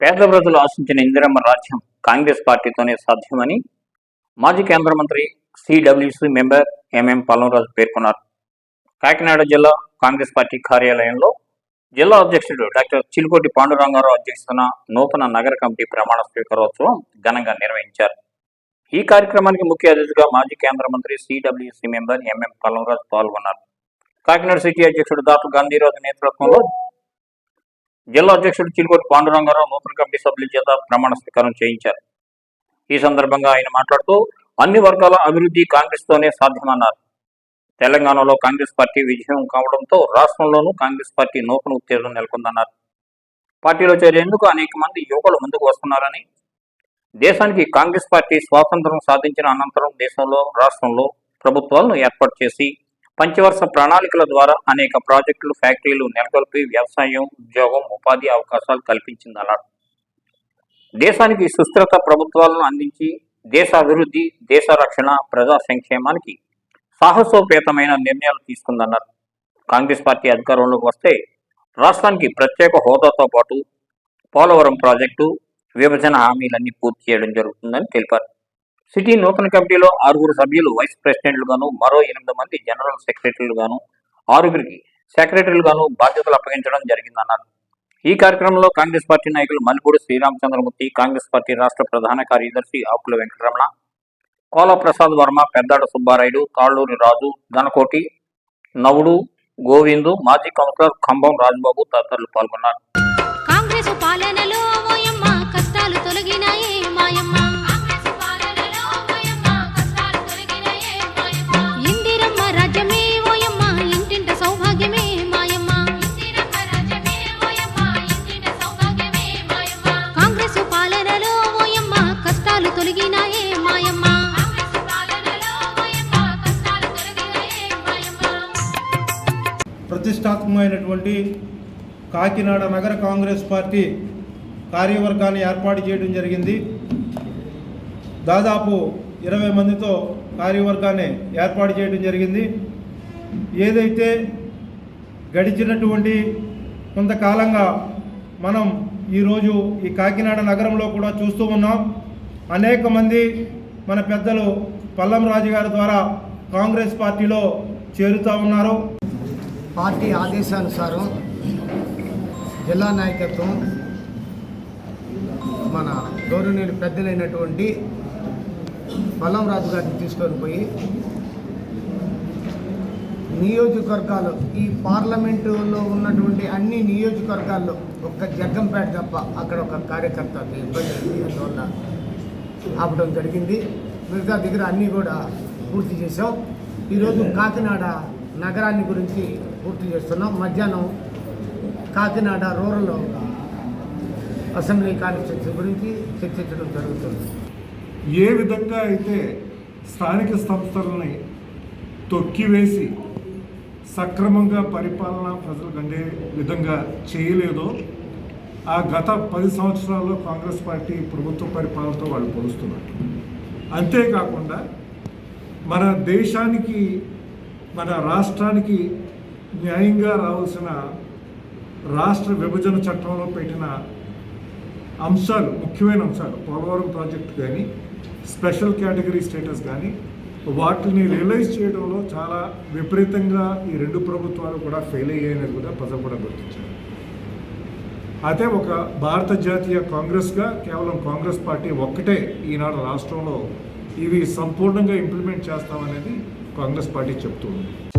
పేద ప్రజలు ఆశించిన ఇందిరమ్మ రాజ్యం కాంగ్రెస్ పార్టీతోనే సాధ్యమని మాజీ కేంద్ర మంత్రి సిడబ్ల్యూసీ మెంబర్ ఎంఎం పల్లంరాజు పేర్కొన్నారు. కాకినాడ జిల్లా కాంగ్రెస్ పార్టీ కార్యాలయంలో జిల్లా అధ్యక్షుడు డాక్టర్ చిలుకోటి పాండురంగారావు అధ్యక్షతన నూతన నగర కమిటీ ప్రమాణ స్వీకారోత్సవం ఘనంగా నిర్వహించారు. ఈ కార్యక్రమానికి ముఖ్య అతిథిగా మాజీ కేంద్ర మంత్రి సిడబ్ల్యూసీ మెంబర్ ఎంఎం పల్లంరాజు పాల్గొన్నారు. కాకినాడ సిటీ అధ్యక్షుడు దాపు గాంధీరాజు నేతృత్వంలో జిల్లా అధ్యక్షుడు చిలుకోటి పాండురంగారావు నూతన కమిటీ సభ్యుల చేత ప్రమాణ స్వీకారం చేయించారు. ఈ సందర్భంగా ఆయన మాట్లాడుతూ అన్ని వర్గాల అభివృద్ధి కాంగ్రెస్తోనే సాధ్యమన్నారు. తెలంగాణలో కాంగ్రెస్ పార్టీ విజయం కావడంతో రాష్ట్రంలోనూ కాంగ్రెస్ పార్టీ నూతన ఉత్తేజం నెలకొందన్నారు. పార్టీలో చేరేందుకు అనేక మంది యువకులు ముందుకు వస్తున్నారని దేశానికి కాంగ్రెస్ పార్టీ స్వాతంత్రం సాధించిన అనంతరం దేశంలో రాష్ట్రంలో ప్రభుత్వాలను ఏర్పాటు చేసి పంచవర్ష ప్రణాళికల ద్వారా అనేక ప్రాజెక్టులు ఫ్యాక్టరీలు నెలకొల్పి వ్యవసాయం ఉద్యోగం ఉపాధి అవకాశాలు కల్పించిందన్నారు. దేశానికి సుస్థిరత ప్రభుత్వాలను అందించి దేశ అభివృద్ధి దేశ రక్షణ ప్రజా సంక్షేమానికి సాహసోపేతమైన నిర్ణయాలు తీసుకుందన్నారు. కాంగ్రెస్ పార్టీ అధికారంలోకి వస్తే రాష్ట్రానికి ప్రత్యేక హోదాతో పాటు పోలవరం ప్రాజెక్టు విభజన హామీలన్నీ పూర్తి చేయడం జరుగుతుందని తెలిపారు. సిటీ నూతన కమిటీలో ఆరుగురు సభ్యులు వైస్ ప్రెసిడెంట్లుగాను మరో ఎనిమిది మంది జనరల్ సెక్రటరీలుగాను ఆరుగురికి సెక్రటరీలుగాను బాధ్యతలు అప్పగించడం జరిగిందన్నారు. ఈ కార్యక్రమంలో కాంగ్రెస్ పార్టీ నాయకులు మల్లిపూడి శ్రీరామచంద్రమూర్తి కాంగ్రెస్ పార్టీ రాష్ట్ర ప్రధాన కార్యదర్శి ఆకుల వెంకటరమణ కోల ప్రసాద్ వర్మ పెద్దాడ సుబ్బారాయుడు తాళ్ళూరి రాజు ధనకోటి నవుడు గోవిందు మాజీ కౌన్సిలర్ ఖంభం రాజబాబు తదితరులు పాల్గొన్నారు. కాంగ్రెస్ పాలనలో ప్రతిష్టాత్మకమైనటువంటి కాకినాడ నగర కాంగ్రెస్ పార్టీ కార్యవర్గాన్ని ఏర్పాటు చేయడం జరిగింది. దాదాపు ఇరవై మందితో కార్యవర్గాన్ని ఏర్పాటు చేయడం జరిగింది. ఏదైతే గడిచినటువంటి కొంతకాలంగా మనం ఈరోజు ఈ కాకినాడ నగరంలో కూడా చూస్తూ ఉన్నాం. అనేక మంది మన పెద్దలు పల్లం రాజు గారి ద్వారా కాంగ్రెస్ పార్టీలో చేరుతూ ఉన్నారు. పార్టీ ఆదేశానుసారం జిల్లా నాయకత్వం మన గౌరవనీయులు పెద్దలైనటువంటి బలం రాజు గారిని తీసుకొని పోయి నియోజకవర్గాలు ఈ పార్లమెంటులో ఉన్నటువంటి అన్ని నియోజకవర్గాల్లో ఒక్క జగ్గంపేట తప్ప అక్కడ ఒక కార్యకర్త ఇబ్బంది అందువల్ల ఆపడం జరిగింది. మిగతా దగ్గర అన్నీ కూడా పూర్తి చేసాం ఈరోజు కాకినాడ నగరాన్ని గురించి పూర్తి చేస్తున్నాం. మధ్యాహ్నం కాకినాడ రూరల్ అసెంబ్లీ కాన్స్టిట్యూన్సీ గురించి చర్చించడం జరుగుతుంది. ఏ విధంగా అయితే స్థానిక సంస్థలని తొక్కివేసి సక్రమంగా పరిపాలన ప్రజలకు అందే విధంగా చేయలేదో ఆ గత పది సంవత్సరాల్లో కాంగ్రెస్ పార్టీ ప్రభుత్వ పరిపాలనతో వాళ్ళు పోలుస్తున్నారు. అంతేకాకుండా మన దేశానికి మన రాష్ట్రానికి న్యాయంగా రావాల్సిన రాష్ట్ర విభజన చట్టంలో పెట్టిన అంశాలు ముఖ్యమైన అంశాలు పోలవరం ప్రాజెక్ట్ కానీ స్పెషల్ కేటగిరీ స్టేటస్ కానీ వాటిని రియలైజ్ చేయడంలో చాలా విపరీతంగా ఈ రెండు ప్రభుత్వాలు కూడా ఫెయిల్ అయ్యాయని కూడా ప్రజలు కూడా గుర్తించారు. అయితే ఒక భారత జాతీయ కాంగ్రెస్గా కేవలం కాంగ్రెస్ పార్టీ ఒక్కటే ఈనాడు రాష్ట్రంలో ఇవి సంపూర్ణంగా ఇంప్లిమెంట్ చేస్తామనేది కాంగ్రెస్ పార్టీ చెప్తూ ఉంది.